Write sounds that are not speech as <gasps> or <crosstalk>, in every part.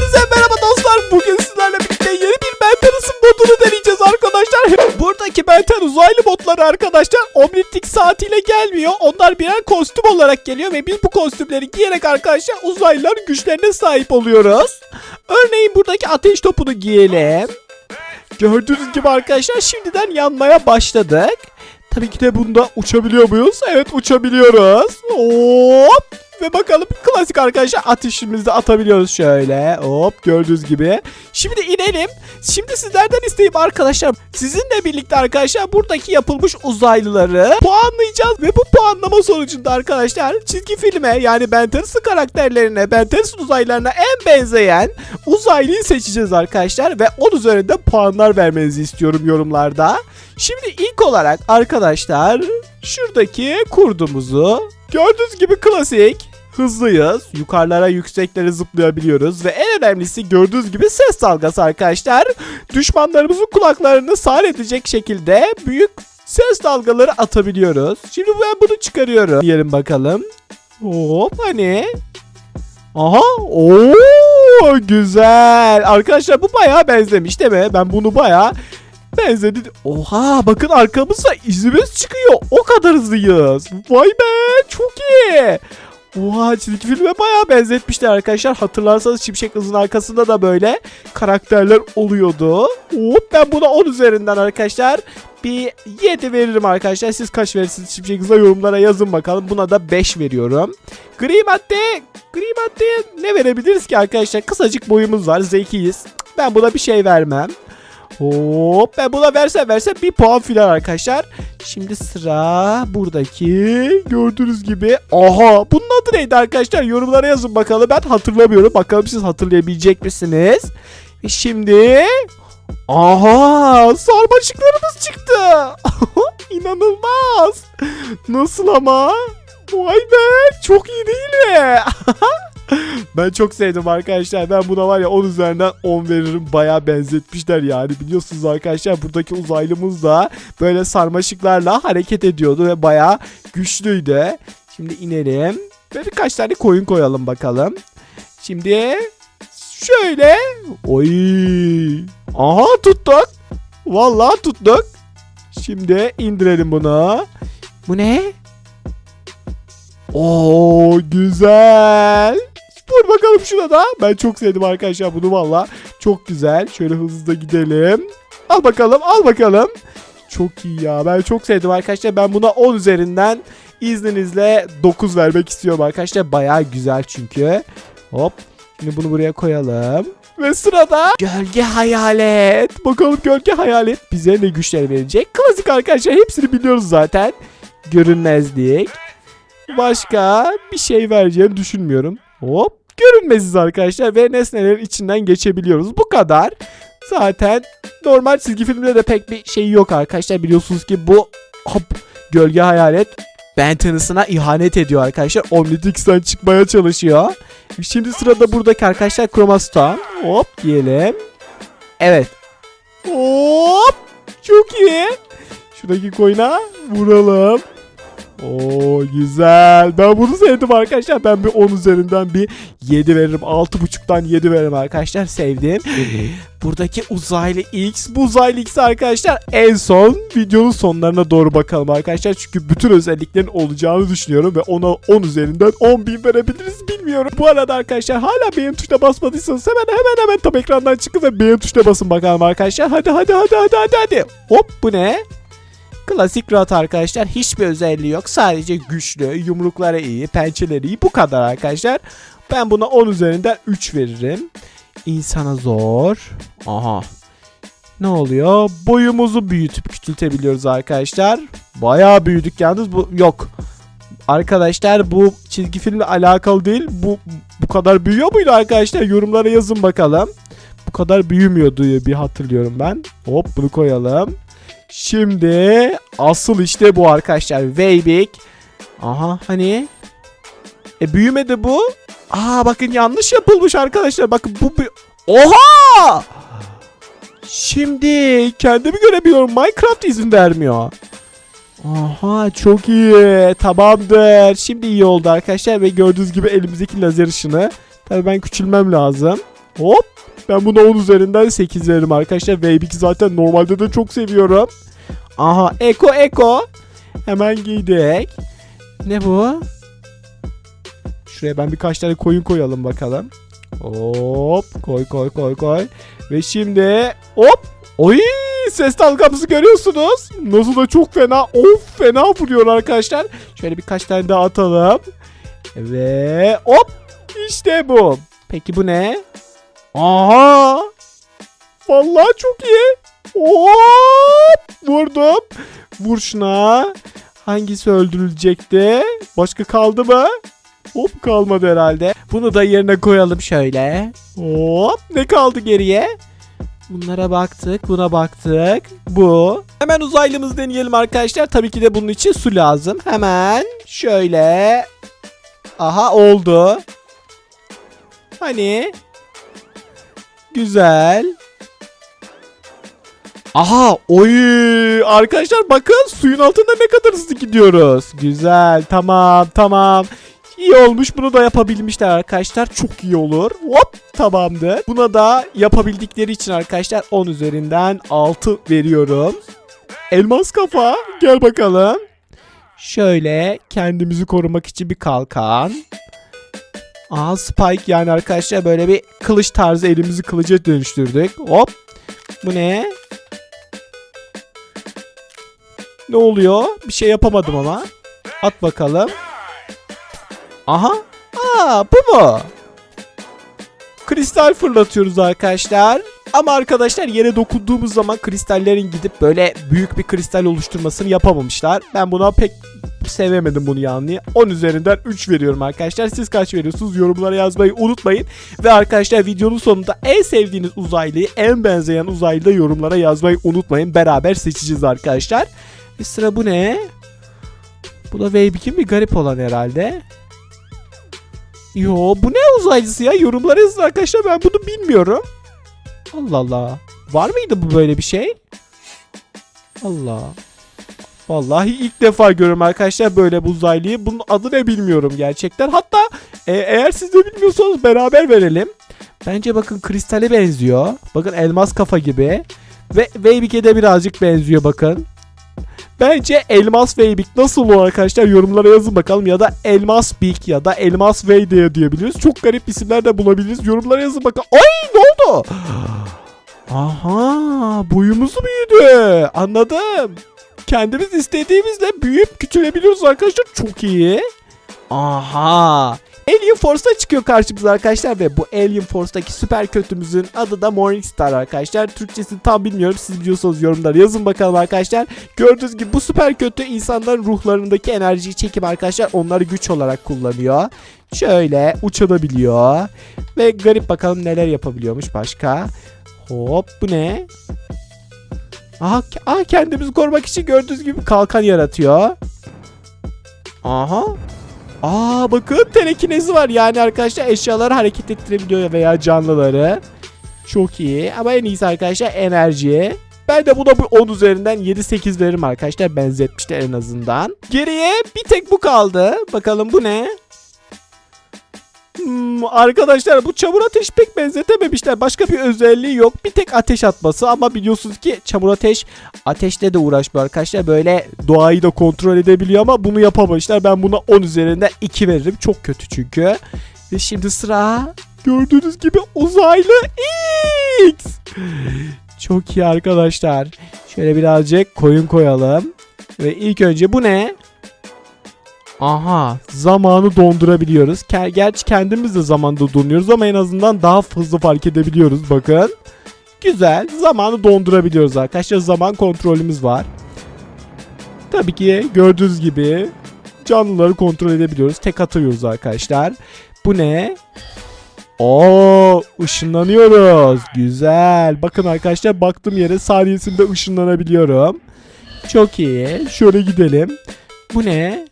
Hepinize merhaba dostlar. Bugün sizlerle birlikte yeni bir Benteris'in modunu deneyeceğiz arkadaşlar. Buradaki Benten uzaylı modları arkadaşlar Omnitrix saatiyle gelmiyor. Onlar birer kostüm olarak geliyor ve biz bu kostümleri giyerek arkadaşlar uzaylıların güçlerine sahip oluyoruz. Örneğin buradaki ateş topunu giyelim. Gördüğünüz gibi arkadaşlar şimdiden yanmaya başladık. Tabii ki de bunda uçabiliyor muyuz? Evet uçabiliyoruz. Hop. Ve bakalım klasik arkadaşlar ateşimizi atabiliyoruz şöyle. Hop gördüğünüz gibi. Şimdi inelim. Şimdi sizlerden isteyip arkadaşlar sizinle birlikte arkadaşlar buradaki yapılmış uzaylıları puanlayacağız. Ve bu puanlama sonucunda arkadaşlar çizgi filme yani Ben 10'ın karakterlerine Ben 10'ın uzaylılarına en benzeyen uzaylıyı seçeceğiz arkadaşlar. Ve 10 üzerinden puanlar vermenizi istiyorum yorumlarda. Şimdi ilk olarak arkadaşlar şuradaki kurdumuzu gördüğünüz gibi klasik hızlıyız. Yukarılara yükseklere zıplayabiliyoruz ve en önemlisi gördüğünüz gibi ses dalgası arkadaşlar. Düşmanlarımızın kulaklarını sağır edecek şekilde büyük ses dalgaları atabiliyoruz. Şimdi ben bunu çıkarıyorum. Diyelim bakalım. Hop hani. Aha. Oo güzel. Arkadaşlar bu bayağı benzemiş değil mi? Ben bunu bayağı benzedi. Oha bakın arkamızda izimiz çıkıyor. O kadar hızlıyız. Vay be çok iyi. Oha çizgi filme bayağı benzetmişler arkadaşlar. Hatırlarsanız Şimşek Hız'ın arkasında da böyle karakterler oluyordu. Hop ben buna 10 üzerinden arkadaşlar bir 7 veririm arkadaşlar. Siz kaç verirsiniz Şimşek Hız'a yorumlara yazın bakalım. Buna da 5 veriyorum. Gri madde, gri maddeye ne verebiliriz ki arkadaşlar? Kısacık boyumuz var, zekiyiz. Ben buna bir şey vermem. Hop ben buna versem versem bir puan filan arkadaşlar. Şimdi sıra buradaki gördüğünüz gibi. Aha bunun adı neydi arkadaşlar? Yorumlara yazın bakalım. Ben hatırlamıyorum. Bakalım siz hatırlayabilecek misiniz? Ve şimdi Aha sarmaşıklarımız çıktı. <laughs> İnanılmaz. Nasıl ama? Vay be çok iyi değil mi? <laughs> ben çok sevdim arkadaşlar. Ben buna var ya 10 üzerinden 10 veririm. Baya benzetmişler yani. Biliyorsunuz arkadaşlar buradaki uzaylımız da böyle sarmaşıklarla hareket ediyordu ve baya güçlüydü. Şimdi inelim. Ve birkaç tane koyun koyalım bakalım. Şimdi şöyle. Oy. Aha tuttuk. Vallahi tuttuk. Şimdi indirelim bunu. Bu ne? Oo güzel. Bakalım şuna da. Ben çok sevdim arkadaşlar bunu valla. Çok güzel. Şöyle hızlı gidelim. Al bakalım al bakalım. Çok iyi ya. Ben çok sevdim arkadaşlar. Ben buna 10 üzerinden izninizle 9 vermek istiyorum arkadaşlar. Baya güzel çünkü. Hop. Şimdi bunu buraya koyalım. Ve sırada gölge hayalet. Bakalım gölge hayalet bize ne güçler verecek. Klasik arkadaşlar hepsini biliyoruz zaten. Görünmezlik. Başka bir şey vereceğini düşünmüyorum. Hop görünmeziz arkadaşlar ve nesnelerin içinden geçebiliyoruz. Bu kadar. Zaten normal çizgi filmde de pek bir şey yok arkadaşlar. Biliyorsunuz ki bu hop gölge hayalet Ben Tennyson'a ihanet ediyor arkadaşlar. Omnitrix'ten çıkmaya çalışıyor. Şimdi sırada buradaki arkadaşlar Chromastone. Hop diyelim. Evet. Hop. Çok iyi. Şuradaki koyuna vuralım. Oo güzel. Ben bunu sevdim arkadaşlar. Ben bir 10 üzerinden bir 7 veririm. 6.5'tan 7 veririm arkadaşlar. Sevdim. Buradaki uzaylı X. Bu uzaylı X arkadaşlar en son videonun sonlarına doğru bakalım arkadaşlar. Çünkü bütün özelliklerin olacağını düşünüyorum ve ona 10 üzerinden 10 bin verebiliriz bilmiyorum. Bu arada arkadaşlar hala beğen tuşuna basmadıysanız hemen hemen hemen tam ekrandan çıkın ve beğen tuşuna basın bakalım arkadaşlar. Hadi hadi hadi hadi hadi hadi. Hop bu ne? Klasik rat arkadaşlar. Hiçbir özelliği yok. Sadece güçlü, yumrukları iyi, pençeleri iyi. Bu kadar arkadaşlar. Ben buna 10 üzerinden 3 veririm. İnsana zor. Aha. Ne oluyor? Boyumuzu büyütüp küçültebiliyoruz arkadaşlar. Bayağı büyüdük yalnız bu yok. Arkadaşlar bu çizgi filmle alakalı değil. Bu bu kadar büyüyor muydu arkadaşlar? Yorumlara yazın bakalım. Bu kadar büyümüyordu diye bir hatırlıyorum ben. Hop bunu koyalım. Şimdi asıl işte bu arkadaşlar. Way big. Aha hani. E büyümedi bu. Aa bakın yanlış yapılmış arkadaşlar. Bakın bu bir... Oha! Şimdi kendimi görebiliyorum. Minecraft izin vermiyor. Aha çok iyi. Tamamdır. Şimdi iyi oldu arkadaşlar ve gördüğünüz gibi elimizdeki lazer ışını. Tabii ben küçülmem lazım. Hop. Ben buna 10 üzerinden 8 veririm arkadaşlar. Wave zaten normalde de çok seviyorum. Aha Eko Eko. Hemen giydik. Ne bu? Şuraya ben birkaç tane koyun koyalım bakalım. Hop koy koy koy koy. Ve şimdi hop. Oy ses dalgamızı görüyorsunuz. Nasıl da çok fena. Of fena vuruyor arkadaşlar. Şöyle birkaç tane daha atalım. Ve hop. İşte bu. Peki bu ne? Aha. Vallahi çok iyi. Hop. Vurdum. Vur şuna. Hangisi öldürülecekti? Başka kaldı mı? Hop kalmadı herhalde. Bunu da yerine koyalım şöyle. Hop ne kaldı geriye? Bunlara baktık, buna baktık. Bu. Hemen uzaylımızı deneyelim arkadaşlar. Tabii ki de bunun için su lazım. Hemen şöyle. Aha oldu. Hani? Güzel. Aha oy arkadaşlar bakın suyun altında ne kadar hızlı gidiyoruz. Güzel tamam tamam. İyi olmuş bunu da yapabilmişler arkadaşlar. Çok iyi olur. Hop tamamdır. Buna da yapabildikleri için arkadaşlar 10 üzerinden 6 veriyorum. Elmas kafa gel bakalım. Şöyle kendimizi korumak için bir kalkan. Aa spike yani arkadaşlar böyle bir kılıç tarzı elimizi kılıca dönüştürdük. Hop. Bu ne? Ne oluyor? Bir şey yapamadım ama. At bakalım. Aha. Aa bu mu? Kristal fırlatıyoruz arkadaşlar. Ama arkadaşlar yere dokunduğumuz zaman kristallerin gidip böyle büyük bir kristal oluşturmasını yapamamışlar. Ben buna pek sevemedim bunu yani. 10 üzerinden 3 veriyorum arkadaşlar. Siz kaç veriyorsunuz? Yorumlara yazmayı unutmayın. Ve arkadaşlar videonun sonunda en sevdiğiniz uzaylıyı, en benzeyen uzaylıyı da yorumlara yazmayı unutmayın. Beraber seçeceğiz arkadaşlar. Bir sıra bu ne? Bu da Wave bir garip olan herhalde. Yo bu ne uzaylısı ya? Yorumlara yazın arkadaşlar ben bunu bilmiyorum. Allah Allah. Var mıydı bu böyle bir şey? Allah. Vallahi ilk defa görüyorum arkadaşlar böyle bu uzaylıyı. Bunun adı ne bilmiyorum gerçekten. Hatta e, eğer siz de bilmiyorsanız beraber verelim. Bence bakın kristale benziyor. Bakın elmas kafa gibi. Ve Weybik'e de birazcık benziyor bakın. Bence Elmas Weybik nasıl olur arkadaşlar yorumlara yazın bakalım ya da Elmas Big ya da Elmas Way diye diyebiliriz. Çok garip isimler de bulabiliriz. Yorumlara yazın bakalım. Ay ne oldu? <gasps> Aha boyumuz büyüdü. Anladım. Kendimiz istediğimizle büyüyüp küçülebiliyoruz arkadaşlar. Çok iyi. Aha. Alien Force'da çıkıyor karşımıza arkadaşlar ve bu Alien Force'daki süper kötümüzün adı da Morningstar arkadaşlar. Türkçesini tam bilmiyorum. Siz biliyorsanız yorumlara yazın bakalım arkadaşlar. Gördüğünüz gibi bu süper kötü insanların ruhlarındaki enerjiyi çekip arkadaşlar onları güç olarak kullanıyor. Şöyle uçabiliyor. Ve garip bakalım neler yapabiliyormuş başka. Hop bu ne? Aha, aha kendimizi korumak için gördüğünüz gibi kalkan yaratıyor. Aha. Aa bakın telekinezi var yani arkadaşlar eşyaları hareket ettirebiliyor veya canlıları. Çok iyi ama en iyisi arkadaşlar enerji. Ben de buna bu 10 üzerinden 7-8 veririm arkadaşlar benzetmişler en azından. Geriye bir tek bu kaldı. Bakalım bu ne? Arkadaşlar bu çamur ateş pek benzetememişler. Başka bir özelliği yok. Bir tek ateş atması ama biliyorsunuz ki çamur ateş ateşle de uğraşmıyor arkadaşlar. Böyle doğayı da kontrol edebiliyor ama bunu yapamamışlar. Ben buna 10 üzerinden 2 veririm. Çok kötü çünkü. Ve şimdi sıra gördüğünüz gibi uzaylı X. Çok iyi arkadaşlar. Şöyle birazcık koyun koyalım. Ve ilk önce bu ne? Aha zamanı dondurabiliyoruz. Ger- Gerçi kendimiz de zamanda donuyoruz ama en azından daha hızlı fark edebiliyoruz bakın. Güzel zamanı dondurabiliyoruz arkadaşlar. Zaman kontrolümüz var. Tabii ki gördüğünüz gibi canlıları kontrol edebiliyoruz. Tek atıyoruz arkadaşlar. Bu ne? Oo ışınlanıyoruz. Güzel. Bakın arkadaşlar baktığım yere saniyesinde ışınlanabiliyorum. Çok iyi. Şöyle gidelim. Bu ne?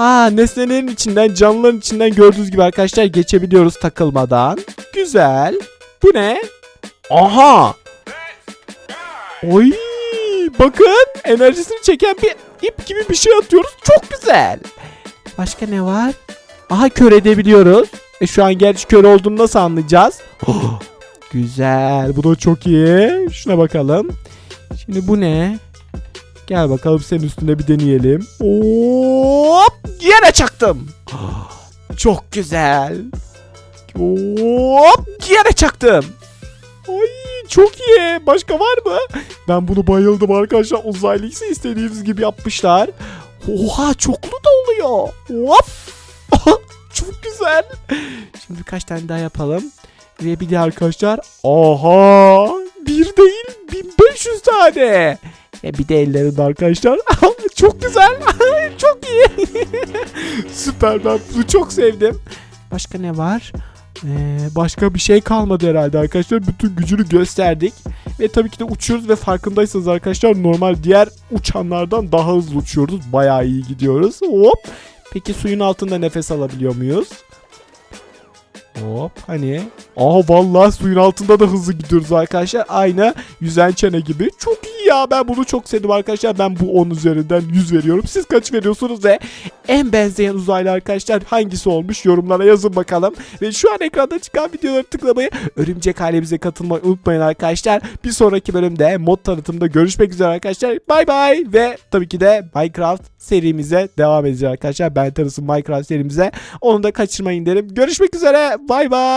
Ha nesnelerin içinden canlıların içinden gördüğünüz gibi arkadaşlar geçebiliyoruz takılmadan. Güzel. Bu ne? Aha. Oy bakın enerjisini çeken bir ip gibi bir şey atıyoruz. Çok güzel. Başka ne var? Aha kör edebiliyoruz. E şu an gerçi kör olduğunu nasıl anlayacağız? <gasps> Güzel. Bu da çok iyi. Şuna bakalım. Şimdi bu ne? Gel bakalım senin üstünde bir deneyelim. Hop! Yere çaktım. Çok güzel. Hop! Yere çaktım. Ay çok iyi. Başka var mı? Ben bunu bayıldım arkadaşlar. Uzaylıysa istediğimiz gibi yapmışlar. Oha çoklu da oluyor. Hop! <laughs> çok güzel. Şimdi birkaç tane daha yapalım. Ve bir de arkadaşlar. Aha! Bir değil 1500 tane. E bir de ellerinde arkadaşlar. <laughs> çok güzel. <laughs> çok iyi. <laughs> Süper ben bunu çok sevdim. Başka ne var? Ee, başka bir şey kalmadı herhalde arkadaşlar. Bütün gücünü gösterdik. Ve tabii ki de uçuyoruz ve farkındaysanız arkadaşlar normal diğer uçanlardan daha hızlı uçuyoruz. Bayağı iyi gidiyoruz. Hop. Peki suyun altında nefes alabiliyor muyuz? Hop hani. Aa vallahi suyun altında da hızlı gidiyoruz arkadaşlar. Aynı yüzen çene gibi. Çok iyi ya ben bunu çok sevdim arkadaşlar. Ben bu 10 üzerinden 100 veriyorum. Siz kaç veriyorsunuz ve en benzeyen uzaylı arkadaşlar hangisi olmuş yorumlara yazın bakalım. Ve şu an ekranda çıkan videoları tıklamayı, örümcek ailemize katılmayı unutmayın arkadaşlar. Bir sonraki bölümde mod tanıtımında görüşmek üzere arkadaşlar. Bay bay ve tabii ki de Minecraft serimize devam edeceğiz arkadaşlar. Ben tanısın Minecraft serimize. Onu da kaçırmayın derim. Görüşmek üzere. Bay bay.